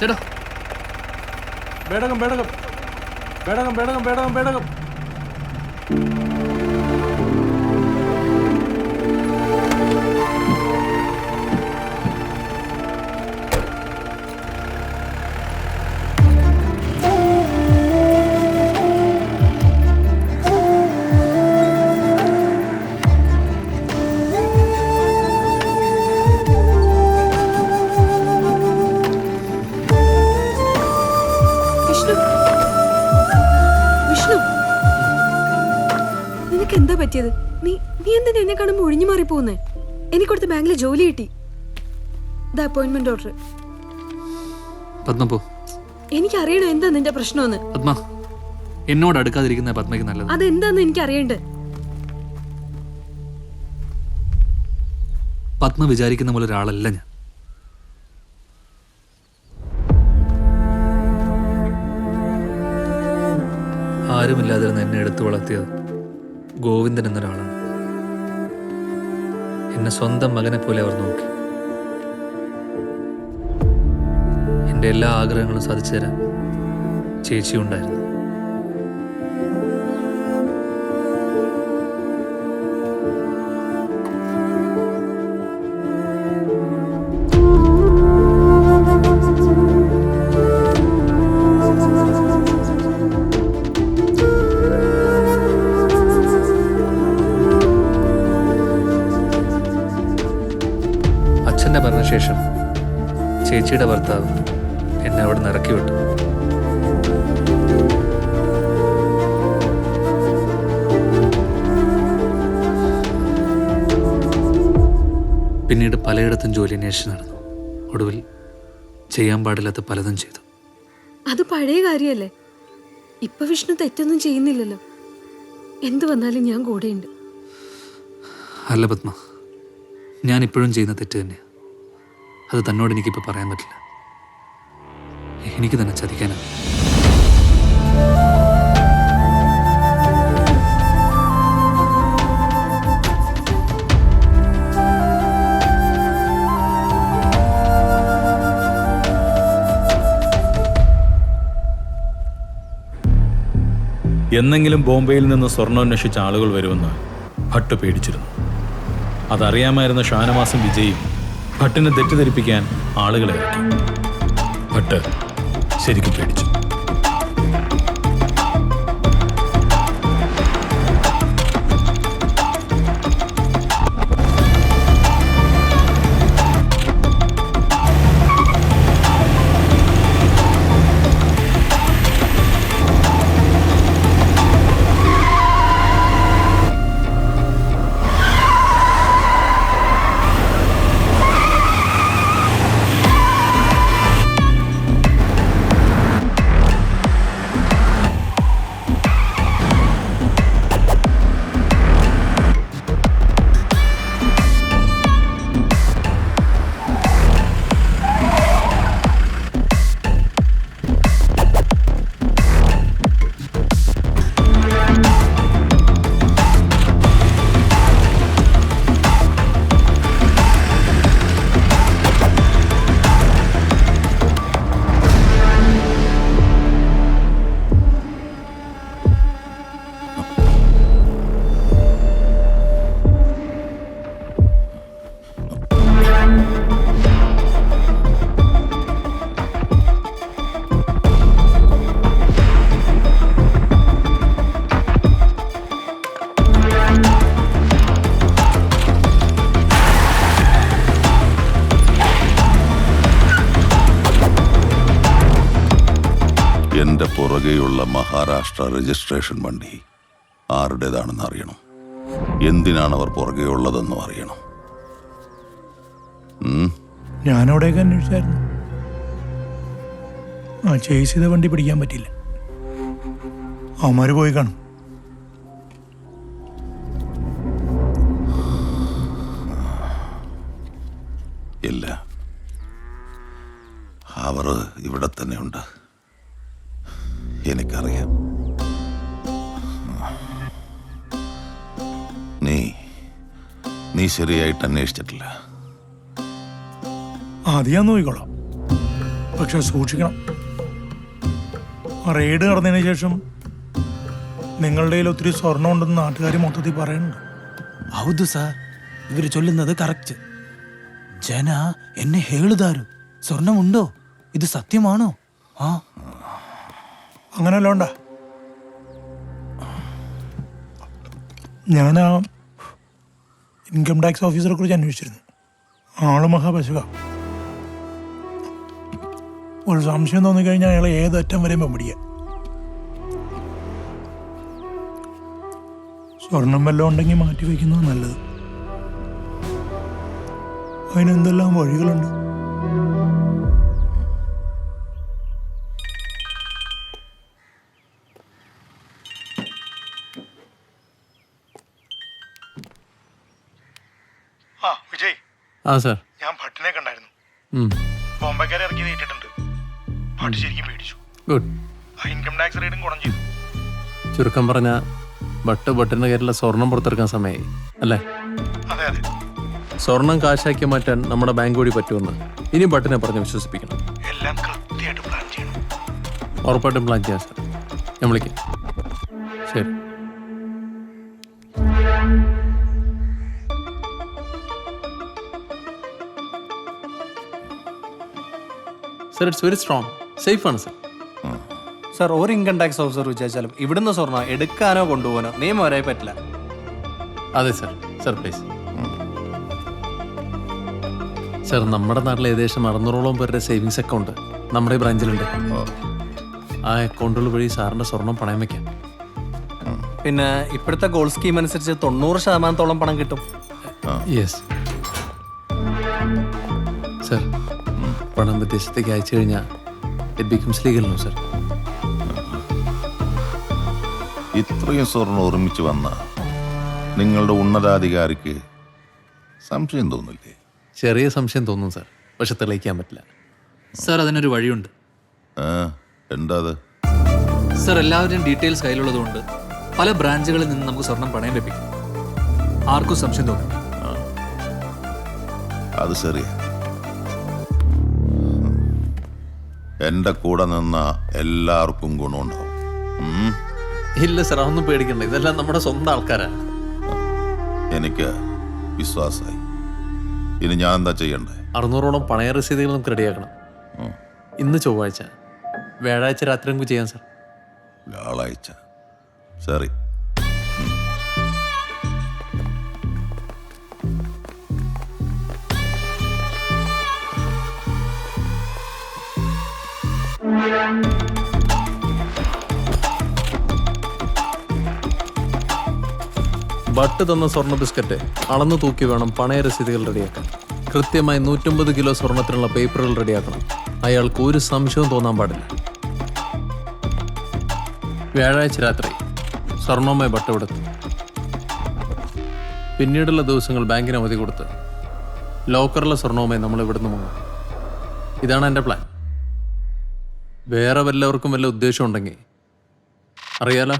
ചേട്ടാ. ബേടകം ബേടകം ബേടകം ബേടകം ബേടകം ബേടകം പറ്റിയത്? നീ നീ എന്തിനാ എന്നെ കാണുമ്പോൾ ഒഴിഞ്ഞു മാറി പോകുന്നേ? എനിക്കൊടുത്ത ബാങ്കിൽ ജോലി കിട്ടി. ദ അപ്പോയിന്റ്മെന്റ് ഓർഡർ പത്മ പോ. എനിക്കറിയണം എന്താ നിന്റെ പ്രശ്നമെന്ന്? പത്മ എന്നോട് അടുക്കാതിരിക്കുന്ന പത്മയ്ക്ക് നല്ലത്. അതെന്താന്ന് എനിക്ക് അറിയണ്ടേ പത്മ വിചാരിക്കുന്ന പോലെ ഒരാളല്ല ഞാൻ. ആരുമില്ലാതിരുന്ന എന്നെ എടുത്തു വളർത്തിയത് ഗോവിന്ദൻ എന്നൊരാളാണ്. എന്നെ സ്വന്തം മകനെ പോലെ അവർ നോക്കി. എന്റെ എല്ലാ ആഗ്രഹങ്ങളും സാധിച്ചു തരാൻ ചേച്ചി ഉണ്ടായിരുന്നു പറഞ്ഞ ശേഷം ചേച്ചിയുടെ ഭർത്താവ് എന്നെ അവിടെ നിന്ന് ഇറക്കി വിട്ടു. പിന്നീട് പലയിടത്തും ജോലി അന്വേഷിച്ച് നടന്നു. ഒടുവിൽ ചെയ്യാൻ പാടില്ലാത്ത പലതും ചെയ്തു. അത് പഴയ കാര്യല്ലേ? ഇപ്പൊ വിഷ്ണു തെറ്റൊന്നും ചെയ്യുന്നില്ലല്ലോ. എന്തു വന്നാലും ഞാൻ കൂടെയുണ്ട്. അല്ല പത്മ ഞാൻ ഇപ്പോഴും ചെയ്യുന്ന തെറ്റ് തന്നെയാണ് അത് തന്നോട് എനിക്കിപ്പോൾ പറയാൻ പറ്റില്ല. എനിക്ക് തന്നെ ചതിക്കാനാണ്. എന്നെങ്കിലും ബോംബെയിൽ നിന്ന് സ്വർണം അന്വേഷിച്ച ആളുകൾ വരുമെന്ന് ഭട്ട് പേടിച്ചിരുന്നു. അതറിയാമായിരുന്ന ഷാനവാസും വിജയും ഭട്ടിനെ തെറ്റിദ്ധരിപ്പിക്കാൻ ആളുകളെ ഭട്ട് ശരിക്കും പേടിച്ചു. എന്റെ പുറകെയുള്ള മഹാരാഷ്ട്ര രജിസ്ട്രേഷൻ വണ്ടി ആരുടേതാണെന്ന് അറിയണം. എന്തിനാണ് അവർ പുറകെയുള്ളതെന്നും അറിയണം? ഞാനവിടെയൊക്കെ അന്വേഷിച്ചായിരുന്നു. ആ ചേസ് ചെയ്ത വണ്ടി പിടിക്കാൻ പറ്റില്ല അവന്മാര് പോയി കാണും. ഇല്ല. അവർ ഇവിടെ തന്നെ ഉണ്ട്. എനിക്കറിയാം. നീ നീ ശരിയായിട്ട് അന്വേഷിച്ചിട്ടില്ല. അത് ഞാൻ നോക്കിക്കോളാം. പക്ഷെ സൂക്ഷിക്കണം. റെയ്ഡ് നടന്നതിന് ശേഷം നിങ്ങളുടെ കയ്യിൽ ഒത്തിരി സ്വർണം ഉണ്ടെന്ന് നാട്ടുകാർ മൊത്തത്തിൽ പറയുന്നുണ്ട്. ഹൗദ് സാർ ഇവർ ചൊല്ലുന്നത് കറക്റ്റ്. ജന എന്നെ ഹേളുതാരു. സ്വർണമുണ്ടോ ഇത് സത്യമാണോ? ആ. ಹಾ അങ്ങനെ വല്ലതും ഉണ്ടാ ഞാൻ ആ ഇൻകം ടാക്സ് ഓഫീസറെ കുറിച്ച് അന്വേഷിച്ചിരുന്നു. ആൾ മഹാപശുക ഒരു സംശയം തോന്നിക്കഴിഞ്ഞാൽ അയാളെ ഏതറ്റം വരെയും പിടിക്കാം സ്വർണം വല്ലതും ഉണ്ടെങ്കിൽ മാറ്റി വയ്ക്കുന്നത് നല്ലത്. അതിനെന്തെല്ലാം വഴികളുണ്ട്? ആ സാർ ഞാൻ ഭട്ടിനെ കണ്ടായിരുന്നു. ബോംബെക്കാരെ ഇറക്കി നീട്ടിട്ടുണ്ട് ഭട്ട് ശരിക്കും പേടിച്ചു. ഗുഡ് ആ ഇൻകം ടാക്സ് റേറ്റും ഗുണം ചെയ്തു. ചുരുക്കം പറഞ്ഞ ബട്ട് ഭട്ടിന്റെ കയ്യിലുള്ള സ്വർണം പുറത്തെടുക്കാൻ സമയമായി അല്ലേ? അതെ അതെ. സ്വർണം കാശാക്കി മാറ്റാൻ നമ്മുടെ ബാങ്ക് വഴി പറ്റുമെന്ന് ഇനി ബട്ടിനെ പറഞ്ഞ് വിശ്വസിപ്പിക്കണം. എല്ലാം കൃത്യമായിട്ട് പ്ലാൻ ചെയ്യണം. ഉറപ്പായിട്ടും പ്ലാൻ ചെയ്യാം സാർ ഞാൻ വിളിക്കാം. ശരി. Sir it's very strong safe ആണ് സർ സർ ഒരു ഇൻകം ടാക്സ് ഓഫീസർ വിചാരിച്ചാലും ഇവിടുന്ന് സ്വർണം എടുക്കാനോ കൊണ്ടുപോകാനോ നിയമം വരെ പറ്റില്ല. അതെ സർ സർ പ്ലീസ് സർ നമ്മുടെ നാട്ടിൽ ഏകദേശം അറുന്നൂറോളം പേരുടെ സേവിങ്സ് അക്കൗണ്ട് നമ്മുടെ ഈ ബ്രാഞ്ചിലുണ്ട് ആ അക്കൗണ്ടുകൾ വഴി സാറിന്റെ സ്വർണം പണയം വെക്കാം. പിന്നെ ഇപ്പോഴത്തെ ഗോൾ സ്കീം അനുസരിച്ച് തൊണ്ണൂറ് ശതമാനത്തോളം പണം കിട്ടും. യെസ് സർ പണം വിദേശത്തേക്ക് അയച്ചു കഴിഞ്ഞാൽ it becomes legal no sir ഇത്രയും സ്വർണം ഒരുമിച്ച് വന്ന നിങ്ങളുടെ ഉന്നതാധികാരിക്ക് സംശയം തോന്നില്ലേ? ചെറിയ സംശയം തോന്നും സർ പക്ഷെ തെളിയിക്കാൻ പറ്റില്ല. സർ അതിനൊരു വഴിയുണ്ട്. ആ എന്താ അത് സർ എല്ലാവരുടെയും ഡീറ്റെയിൽസ് കയ്യിലുള്ളതുകൊണ്ട് പല ബ്രാഞ്ചുകളിൽ നിന്ന് നമുക്ക് സ്വർണം പണയം ലഭിക്കും. ആർക്കും സംശയം തോന്നും അത് ശരിയാ. എന്റെ കൂടെ നിന്ന എല്ലാവർക്കും ഗുണമുണ്ടാവും. ഇല്ല സാർ അതൊന്നും പേടിക്കണ്ട. ഇതെല്ലാം നമ്മുടെ സ്വന്തം ആൾക്കാരാ. എനിക്ക് വിശ്വാസമായി ഇനി ഞാൻ എന്താ ചെയ്യണ്ടേ? അറുന്നൂറോളം പണയ രസീതുകൾ നമുക്ക് റെഡിയാക്കണം. ഇന്ന് ചൊവ്വാഴ്ച. വ്യാഴാഴ്ച രാത്രി നമുക്ക് ചെയ്യാം സാർ. വ്യാഴാഴ്ച. ശരി. ബട്ട് തന്ന സ്വർണ ബിസ്ക്കറ്റ് അളന്നു തൂക്കി വേണം പണയ രസീതുകൾ റെഡിയാക്കാൻ. കൃത്യമായി നൂറ്റമ്പത് കിലോ സ്വർണത്തിനുള്ള പേപ്പറുകൾ റെഡിയാക്കണം. അയാൾക്ക് ഒരു സംശയവും തോന്നാൻ പാടില്ല. വ്യാഴാഴ്ച രാത്രി സ്വർണവുമായി ബട്ട് എടുത്തു പിന്നീടുള്ള ദിവസങ്ങൾ ബാങ്കിന് അവധി കൊടുത്ത് ലോക്കറിലെ സ്വർണവുമായി നമ്മൾ ഇവിടുന്ന് മുങ്ങും. ഇതാണ് എന്റെ പ്ലാൻ. വേറെ വല്ലവർക്കും വല്ല ഉദ്ദേശം ഉണ്ടെങ്കിൽ അറിയാലോ?